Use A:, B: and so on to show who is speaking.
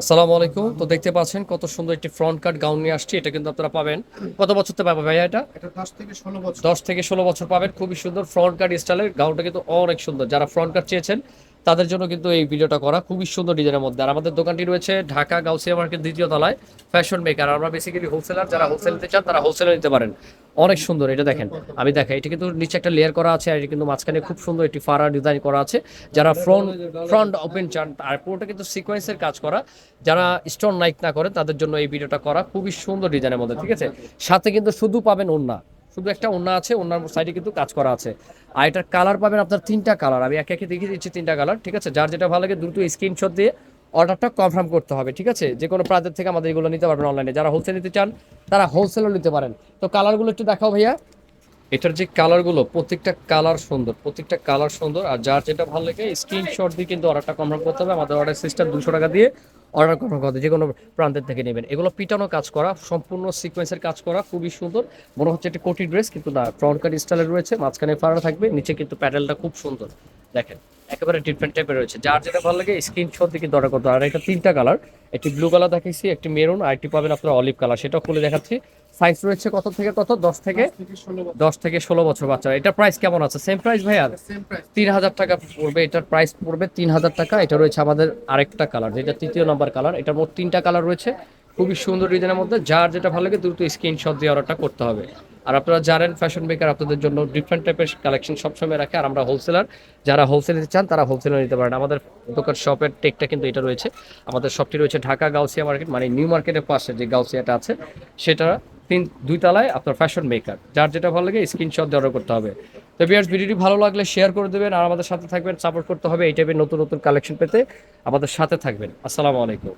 A: আসসালামু আলাইকুম। তো দেখতে পাচ্ছেন কত সুন্দর একটি ফ্রন্ট কাট গাউন নিয়ে আসছি। এটা কিন্তু আপনারা পাবেন। কত বছর তো পাবেন ভাইয়া এটা?
B: এটা দশ থেকে ষোলো বছর।
A: দশ থেকে ষোলো বছর পাবেন। খুবই সুন্দর ফ্রন্ট কাট স্টাইলের গাউনটা কিন্তু অনেক সুন্দর। যারা ফ্রন্ট কাট চেয়েছেন তাদের জন্য কিন্তু এই ভিডিওটা করা খুবই সুন্দর ডিজাইনের মধ্যে। আর আমাদের দোকানটি রয়েছে ঢাকা গাউসিয়া মার্কেট দ্বিতীয় তলায় ফ্যাশন মেকার। আমরা বেসিক্যালি হোলসেলার যারা হোলসেল নিতে চান, তারা হোলসেলে নিতে পারেন। অনেক সুন্দর, এটা দেখেন। আমি দেখাই, এটা কিন্তু নিচে একটা লেয়ার করা আছে আর এটা কিন্তু মাঝখানে খুব সুন্দর একটি ফারা ডিজাইন করা আছে। যারা ফ্রন্ট ফ্রন্ট ওপেন চান আর পুরোটা কিন্তু সিকোয়েন্সের কাজ করা। যারা স্টোন নাইক না করেন তাদের জন্য এই ভিডিওটা করা খুবই সুন্দর ডিজাইনের মধ্যে, ঠিক আছে? সাথে কিন্তু শুধু পাবেন ওন্না শুধু একটা ওনা আছে ওনার সাইডে কিন্তু কাজ করা আছে। আর এটার কালার পাবেন আপনার তিনটা কালার আমি একে একে দেখিয়ে দিচ্ছি তিনটা কালার ঠিক আছে? যার যেটা ভালো লাগে দ্রুত স্ক্রিনশট দিয়ে অর্ডারটা কনফার্ম করতে হবে, ঠিক আছে? যে কোনো প্রান্তের থেকে আমাদের এগুলো নিতে পারবেন অনলাইনে যারা হোলসেল নিতে চান, তারা হোলসেলও নিতে পারেন। তো কালারগুলো একটু দেখাও ভাইয়া। এটার যে কালারগুলো প্রত্যেকটা কালার সুন্দর, প্রত্যেকটা কালার সুন্দর। আর যার যেটা ভালো লাগে স্ক্রিনশট দিয়ে কিন্তু অর্ডারটা কনফার্ম করতে হবে। আমাদের অর্ডার সিস্টেম দুশো টাকা দিয়ে অর্ডার কনফার্ম করতে যে কোনো প্রান্তের থেকে নেবেন। এগুলো পিটানো কাজ করা, সম্পূর্ণ সিকোয়েন্সের কাজ করা, খুবই সুন্দর। মনে হচ্ছে একটা কোটি ড্রেস কিন্তু না ফ্রন্ট কাট স্টাইলের রয়েছে, মাঝখানে ফাড়া থাকবে, নিচে কিন্তু প্যাডেলটা খুব সুন্দর। দেখেন। একেবারে ডিফারেন্ট টাইপের রয়েছে। যার যেটা ভালো লাগে স্ক্রিনশট কিন্তু অর্ডার করতে আর এটা তিনটা কালার একটি ব্লু কালার দেখাইছি একটি মেরুন আর একটি পাবেন আপনার অলিভ কালার সেটা খুলে দেখাচ্ছি। সাইজ রয়েছে কত থেকে কত? দশ থেকে
B: দশ থেকে ষোলো বছর।
A: বাচ্চা এটার প্রাইস কেমন আছে? সেম প্রাইস
B: সেম প্রাইস
A: তিন হাজার টাকা পড়বে। এটার প্রাইস পড়বে তিন হাজার টাকা। এটা রয়েছে আমাদের আরেকটা কালার যেটা তৃতীয় নম্বর কালার এটার মোট তিনটা কালার রয়েছে। খুবই সুন্দর ডিজাইনের মধ্যে। যার যেটা ভালো লাগে দ্রুত স্ক্রিনশট দিয়ে অর্ডারটা করতে হবে। আর আপনারা জানেন ফ্যাশন মেকার আপনাদের জন্য ডিফারেন্ট টাইপের কালেকশন সবসময় রাখে। আর আমরা হোলসেলার যারা হোলসেল নিতে চান, তারা হোলসেলার নিতে পারেন। আমাদের দোকান শপের টেকটা কিন্তু এটা রয়েছে। আমাদের শপটি রয়েছে ঢাকা গাউসিয়া মার্কেট মানে নিউ মার্কেটের পাশে যে গাউসিয়াটা আছে, সেটা তিন, দুই তলায় আপনার ফ্যাশন মেকার যার যেটা ভালো লাগে স্ক্রিনশট দিয়ে অর্ডার করতে হবে। তো বিয়ার্স ভিডিওটি ভালো লাগলে শেয়ার করে দেবেন। আর আমাদের সাথে থাকবেন সাপোর্ট করতে হবে। এই টাইপের নতুন নতুন কালেকশন পেতে আমাদের সাথে থাকবেন। আসসালামু আলাইকুম।